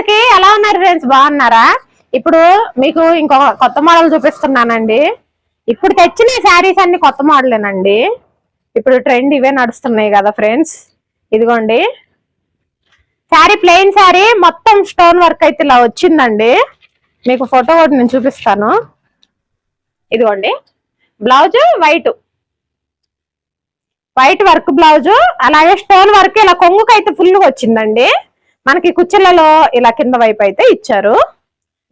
అందరికి ఎలా ఉన్నారు ఫ్రెండ్స్ బాగున్నారా? ఇప్పుడు మీకు ఇంకొక కొత్త మోడల్ చూపిస్తున్నానండి. ఇప్పుడు తెచ్చిన శారీస్ అన్ని కొత్త మోడలేనండి ఇప్పుడు ట్రెండ్ ఇవే నడుస్తున్నాయి కదా ఫ్రెండ్స్ ఇదిగోండి. శారీ ప్లెయిన్ శారీ మొత్తం స్టోన్ వర్క్ అయితే ఇలా వచ్చిందండి. మీకు ఫోటో ఒకటి నేను చూపిస్తాను. ఇదిగోండి. Blouse white white work blouse అలాగే స్టోన్ వర్క్ ఇలా కొంగుకైతే ఫుల్గా వచ్చిందండి. మనకి కుచ్చిళ్ళలో ఇలా కింద వైపు అయితే ఇచ్చారు.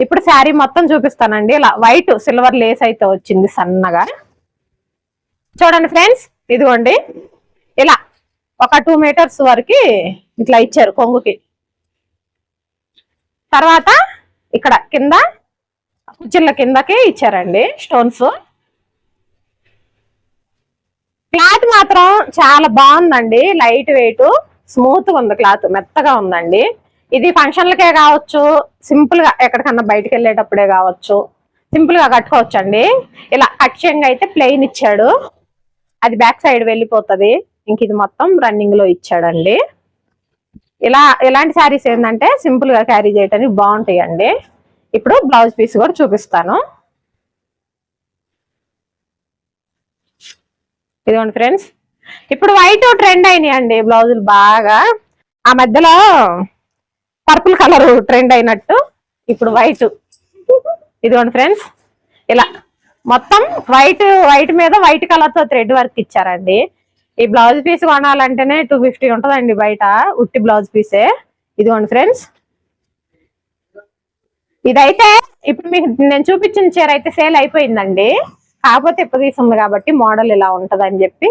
ఇప్పుడు శారీ మొత్తం చూపిస్తానండి. ఇలా వైట్ సిల్వర్ లేస్ అయితే వచ్చింది సన్నగా. చూడండి ఫ్రెండ్స్ ఇదిగోండి. ఇలా ఒక టూ మీటర్స్ వరకు ఇట్లా ఇచ్చారు కొంగుకి. తర్వాత ఇక్కడ కింద కుచ్చిళ్ళ కిందకి ఇచ్చారండి స్టోన్స్. క్లాత్ మాత్రం చాలా బాగుందండి లైట్ వెయిట్. స్మూత్గా ఉంది క్లాత్ మెత్తగా ఉందండి. ఇది ఫంక్షన్లకే కావచ్చు సింపుల్గా ఎక్కడికన్నా బయటకు వెళ్ళేటప్పుడే కావచ్చు సింపుల్గా ఇలా అక్షయంగా అయితే ప్లెయిన్ ఇచ్చాడు. అది బ్యాక్ సైడ్ వెళ్ళిపోతుంది. ఇంక ఇది మొత్తం రన్నింగ్లో ఇచ్చాడండి. ఇలా ఇలాంటి శారీస్ ఏంటంటే సింపుల్గా క్యారీ చేయడానికి బాగుంటాయి అండి ఇప్పుడు బ్లౌజ్ పీస్ కూడా చూపిస్తాను. ఇదిగోండి ఫ్రెండ్స్ ఇప్పుడు వైట్ ట్రెండ్ అయినాయి అండి బ్లౌజులు బాగా. ఆ మధ్యలో పర్పుల్ కలర్ ట్రెండ్ అయినట్టు ఇప్పుడు వైట్ ఇదిగోండి ఫ్రెండ్స్ ఇలా మొత్తం వైట్ వైట్ మీద వైట్ కలర్తో థ్రెడ్ వర్క్ ఇచ్చారండి. ఈ బ్లౌజ్ పీస్ కొనాలంటేనే టూ ఫిఫ్టీ ఉంటుందండి బయట ఉట్టి బ్లౌజ్ పీసే ఇదిగోండి ఫ్రెండ్స్ ఇదైతే ఇప్పుడు మీకు నేను చూపించిన చీర అయితే సేల్ అయిపోయిందండి. కాకపోతే ఇప్పుడు తీసుంది కాబట్టి మోడల్ ఇలా ఉంటదని చెప్పి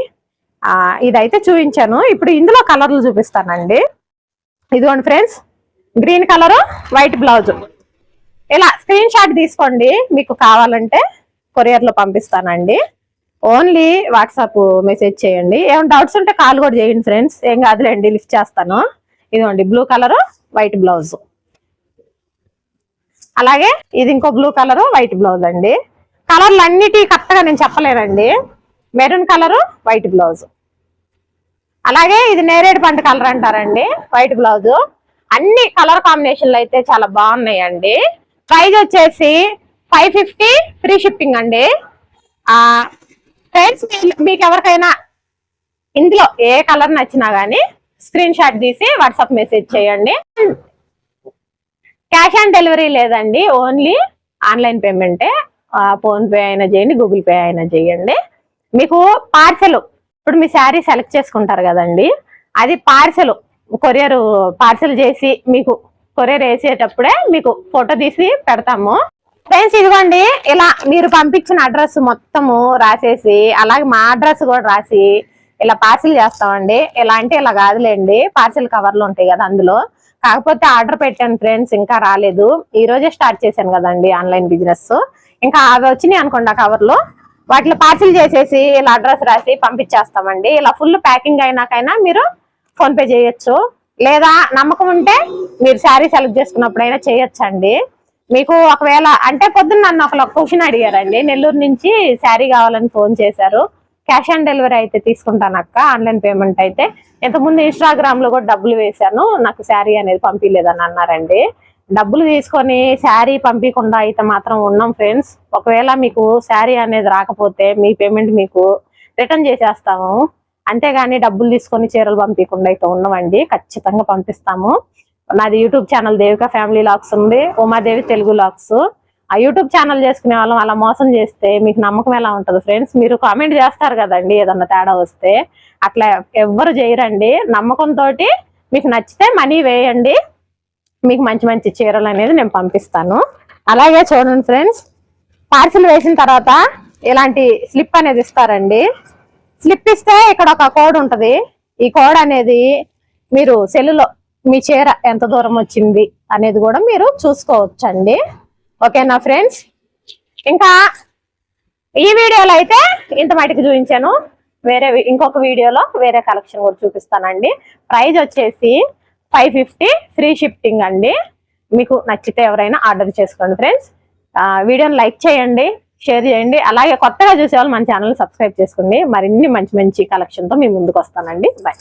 ఇదైతే చూపించాను. ఇప్పుడు ఇందులో కలర్లు చూపిస్తానండి. ఇదిగోండి friends green colour white blouse. ఇలా స్క్రీన్ షాట్ తీసుకోండి. మీకు కావాలంటే కొరియర్లో పంపిస్తానండి. ఓన్లీ వాట్సాప్ మెసేజ్ చేయండి. ఏమైనా డౌట్స్ ఉంటే కాల్ కూడా చేయండి ఫ్రెండ్స్. ఏం కాదులేండి లిఫ్ట్ చేస్తాను. ఇదిగోండి బ్లూ కలర్ వైట్ బ్లౌజ్. అలాగే ఇది ఇంకో బ్లూ కలర్ వైట్ బ్లౌజ్ అండి. కలర్లు అన్నిటి కరెక్ట్గా నేను చెప్పలేనండి. Maroon colour white blouse. అలాగే ఇది నేరేడు పంట కలర్ అంటారండి వైట్ బ్లౌజ్. అన్ని కలర్ కాంబినేషన్లు అయితే చాలా బాగున్నాయండి. ప్రైజ్ వచ్చేసి ఫైవ్ ఫిఫ్టీ ఫ్రీ షిప్పింగ్ అండి. ఫ్రెండ్స్ మీకు ఎవరికైనా ఇందులో ఏ కలర్ నచ్చినా గానీ స్క్రీన్ షాట్ తీసి వాట్సాప్ మెసేజ్ చేయండి. క్యాష్ ఆన్ డెలివరీ లేదండి ఓన్లీ ఆన్లైన్ పేమెంటే. ఫోన్పే అయినా చేయండి గూగుల్ పే అయినా చేయండి. మీకు పార్సెల్ ఇప్పుడు మీ శారీ సెలెక్ట్ చేసుకుంటారు కదండి. అది పార్సెల్. కొరియర్ పార్సెల్ చేసి మీకు కొరియర్ వేసేటప్పుడే మీకు ఫోటో తీసి పెడతాము. ఫ్రెండ్స్ ఇదిగోండి ఇలా మీరు పంపించిన అడ్రస్ మొత్తము రాసేసి అలాగే మా అడ్రస్ కూడా రాసి ఇలా పార్సిల్ చేస్తామండి. ఇలా అంటే ఇలా కాదులేండి పార్సిల్ కవర్లు ఉంటాయి కదా అందులో. కాకపోతే ఆర్డర్ పెట్టాను ఫ్రెండ్స్ ఇంకా రాలేదు. ఈ రోజే స్టార్ట్ చేశాను కదండి ఆన్లైన్ బిజినెస్. ఇంకా అవి వచ్చినాయి అనుకోండి ఆ కవర్లో. వాటిలో పార్సిల్ చేసేసి ఇలా అడ్రస్ రాసి పంపించేస్తామండి. ఇలా ఫుల్ ప్యాకింగ్ అయినాకైనా మీరు ఫోన్పే చేయొచ్చు. లేదా నమ్మకం ఉంటే మీరు శారీ సెలెక్ట్ చేసుకున్నప్పుడైనా చేయొచ్చండి. మీకు ఒకవేళ అంటే పొద్దున్న నన్ను ఒక క్వశ్చన్ అడిగారండి. నెల్లూరు నుంచి శారీ కావాలని ఫోన్ చేశారు. క్యాష్ ఆన్ డెలివరీ అయితే తీసుకుంటాను అక్క. ఆన్లైన్ పేమెంట్ అయితే. ఇంతకుముందు ఇన్స్టాగ్రామ్లో కూడా డబ్బులు వేశాను. నాకు శారీ అనేది పంపించలేదని అన్నారండి. డబ్బులు తీసుకొని శారీ పంపించకుండా అయితే మాత్రం ఉన్నాం ఫ్రెండ్స్. ఒకవేళ మీకు శారీ అనేది రాకపోతే మీ పేమెంట్ మీకు రిటర్న్ చేసేస్తాము. అంతేగాని డబ్బులు తీసుకొని చీరలు పంపించకుండా అయితే ఉన్నామండి ఖచ్చితంగా పంపిస్తాము. నాది YouTube channel Devika family vlogs ఉంది. ఉమాదేవి తెలుగు లాక్స్. ఆ యూట్యూబ్ ఛానల్ చేసుకునే వాళ్ళం అలా మోసం చేస్తే మీకు నమ్మకం ఎలా ఉంటుంది ఫ్రెండ్స్? మీరు కామెంట్ చేస్తారు కదండి ఏదన్నా తేడా వస్తే. అట్లా ఎవ్వరు చేయరండి. నమ్మకంతో మీకు నచ్చితే మనీ వేయండి. మీకు మంచి మంచి చీరలు అనేది నేను పంపిస్తాను. అలాగే చూడండి ఫ్రెండ్స్ పార్సిల్ వేసిన తర్వాత ఇలాంటి స్లిప్ అనేది ఇస్తారండి. స్లిప్ ఇస్తే ఇక్కడ ఒక కోడ్ ఉంటుంది. ఈ కోడ్ అనేది మీరు సెల్లులో మీ చీర ఎంత దూరం వచ్చింది అనేది కూడా మీరు చూసుకోవచ్చండి. ఓకేనా ఫ్రెండ్స్? ఇంకా ఈ వీడియోలో అయితే ఇంత మటుకు చూపించాను. వేరే ఇంకొక వీడియోలో వేరే కలెక్షన్ కూడా చూపిస్తానండి. ప్రైజ్ వచ్చేసి ఫైవ్ ఫిఫ్టీ ఫ్రీ షిఫ్టింగ్ అండి. మీకు నచ్చితే ఎవరైనా ఆర్డర్ చేసుకోండి ఫ్రెండ్స్. వీడియోని లైక్ చేయండి షేర్ చేయండి. అలాగే కొత్తగా చూసేవాళ్ళు మన ఛానల్ సబ్స్క్రైబ్ చేసుకోండి. మరిన్ని మంచి మంచి కలెక్షన్తో మీ ముందుకు వస్తానండి. బాయ్.